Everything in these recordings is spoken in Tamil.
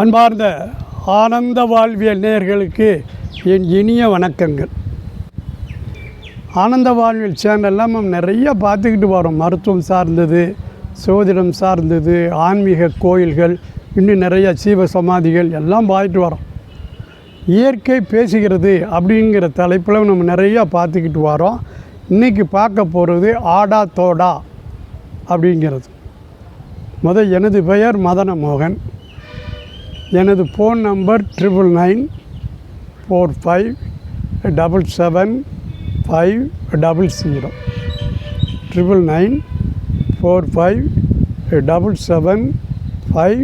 அன்பார்ந்த ஆனந்த வாழ்வியல் நேயர்களுக்கு என் இனிய வணக்கங்கள். ஆனந்த வாழ்வியல் சேனல்லாம் நம்ம நிறைய பார்த்துக்கிட்டு வரோம். மருத்துவம் சார்ந்தது சோதிடம் சார்ந்தது ஆன்மீக கோயில்கள் இன்னும் நிறைய சீவ சமாதிகள் எல்லாம் பார்த்துட்டு வரோம். இயற்கை பேசுகிறது அப்படிங்கிற தலைப்பில் நம்ம நிறையா பார்த்துக்கிட்டு வரோம். இன்றைக்கி பார்க்க போகிறது ஆடா தோடா அப்படிங்கிறது. முதல் எனது பெயர் மதன மோகன் எனது phone number triple nine four five double seven five double zero. Triple nine four five double seven five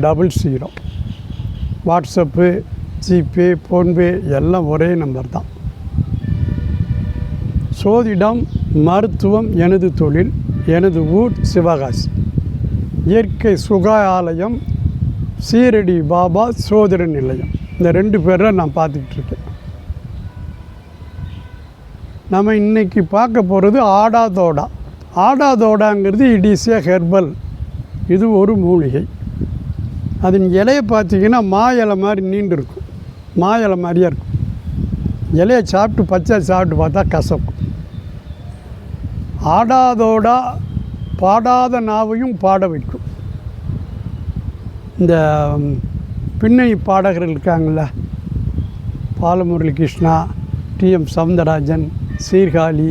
double zero. WhatsApp GPay PhonePe எல்லாம் ஒரே நம்பர் தான். சோதிடம் மருத்துவம் எனது தொழில் எனது ஊர் சிவகாசி. இயற்கை சுகாலயம் சீரடி பாபா சோதர நிலையம். இந்த ரெண்டு பேரை நான் பார்த்துக்கிட்டு இருக்கேன். நம்ம இன்றைக்கி பார்க்க போகிறது ஆடாதோடா ஆடாதோடாங்கிறது இடிசியா ஹெர்பல். இது ஒரு மூலிகை. அதன் இலையை பார்த்தீங்கன்னா மா இலை மாதிரி நீண்டு இருக்கும். மா இலை மாதிரியே இருக்கும். இலையை சாப்பிட்டு பச்சை சாப்பிட்டு பார்த்தா கசக்கும். ஆடாதோடா பாடாத நாவையும் பாட வைக்கும். இந்த பின்னணி பாடகர்கள் இருக்காங்கள பாலமுரளி கிருஷ்ணா டிஎம் சவுந்தரராஜன் சீர்காழி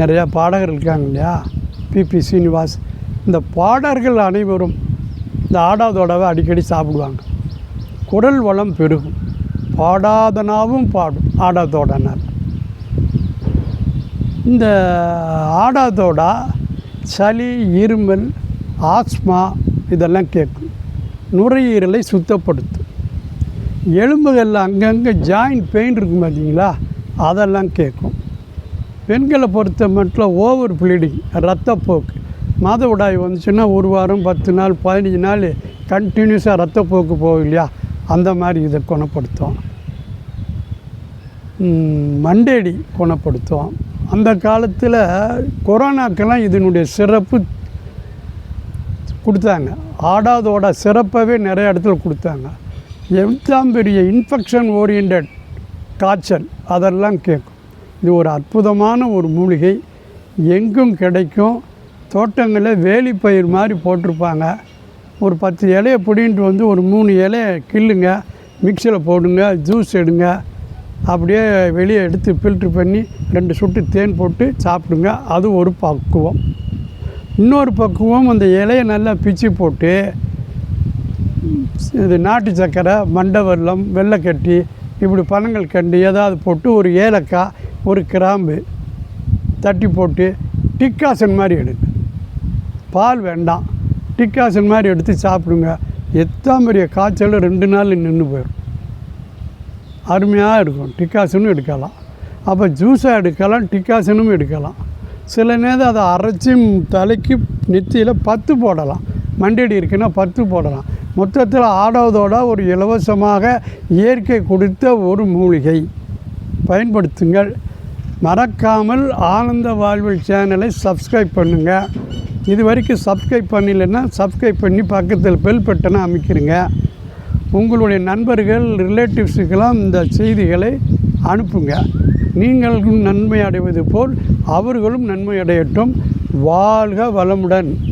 நிறையா பாடகர்கள் இருக்காங்க இல்லையா? பிபி சீனிவாஸ். இந்த பாடகர்கள் அனைவரும் இந்த ஆடாதோடவை அடிக்கடி சாப்பிடுவாங்க. குரல் வளம் பெருகும். பாடாதனாவும் பாடும் ஆடாதோடனால் இந்த ஆடாதோடா சளி இருமல் ஆஸ்மா இதெல்லாம் கேட்கும். நுரையீரலை சுத்தப்படுத்தும் எலும்புகளில் அங்கங்கே ஜாயிண்ட் பெயின் இருக்கும் பார்த்தீங்களா? அதெல்லாம் கேட்கும். பெண்களை பொறுத்த மட்டும் ஓவர் ப்ளீடிங் ரத்தப்போக்கு. மாதவிடாய் வந்துச்சுன்னா ஒரு வாரம் பத்து நாள் பதினஞ்சு நாள் கண்டினியூஸாக ரத்தப்போக்கு போகும் இல்லையா? அந்த மாதிரி இதை குணப்படுத்தும். மண்டேடி குணப்படுத்தும். அந்த காலத்தில் கொரோனாக்கெல்லாம் இதனுடைய சிறப்பு கொடுத்தாங்க. ஆடாதோட சிறப்பவே நிறைய இடத்துல கொடுத்தாங்க. எவ்வளோ பெரிய இன்ஃபெக்ஷன் ஓரியன்ட் காய்ச்சல் அதெல்லாம் கேட்கும் இது ஒரு அற்புதமான ஒரு மூலிகை. எங்கும் கிடைக்கும். தோட்டங்களில் வேலிப்பயிர் மாதிரி போட்டிருப்பாங்க. ஒரு பத்து இலையை பிடின்ட்டு வந்து ஒரு மூணு இலையை கில்லுங்க மிக்சியில் போடுங்க ஜூஸ் எடுங்க. அப்படியே வெளியே எடுத்து ஃபில்ட்ரு பண்ணி ரெண்டு சுட்டு தேன் போட்டு சாப்பிடுங்க. அது ஒரு பக்குவம். இன்னொரு பக்குவம் அந்த இலையை நல்லா பிச்சு போட்டு இது நாட்டு சக்கரை மண்டவெல்லம் வெள்ளைக்கட்டி இப்படி பனங்கள் கண்டு ஏதாவது போட்டு ஒரு ஏலக்காய் ஒரு கிராம்பு தட்டி போட்டு டிக்காசன் மாதிரி எடுங்க பால் வேண்டாம். டிக்காசன் மாதிரி எடுத்து சாப்பிடுங்க. எத்தான் பெரிய காய்ச்சல் ரெண்டு நாள் நின்று போயிடும். அருமையாக இருக்கும். டிக்காசனும் எடுக்கலாம். அப்போ ஜூஸாக எடுக்கலாம் டிக்காசனும் எடுக்கலாம். சில நேரம் அதை அரைச்சி தலைக்கு நெத்தியில் பத்து போடலாம். மண்டடி இருக்குன்னா பத்து போடலாம். மொத்தத்தில் ஆடவதோட ஒரு இலவசமாக இயற்கை கொடுத்த ஒரு மூலிகை. பயன்படுத்துங்கள். மறக்காமல் ஆனந்த வாழ்வில் சேனலை சப்ஸ்கிரைப் பண்ணுங்கள் இது வரைக்கும் சப்ஸ்கிரைப் பண்ணலைன்னா சப்ஸ்கிரைப் பண்ணி பக்கத்தில் பெல் பட்டனை அமைக்கிறீங்க உங்களுடைய நண்பர்கள் ரிலேட்டிவ்ஸுக்கெல்லாம் இந்த செய்திகளை அனுப்புங்க. நீங்களும் நன்மை அடைவது போல் அவர்களும் நன்மை அடையட்டும். வாழ்க வளமுடன்.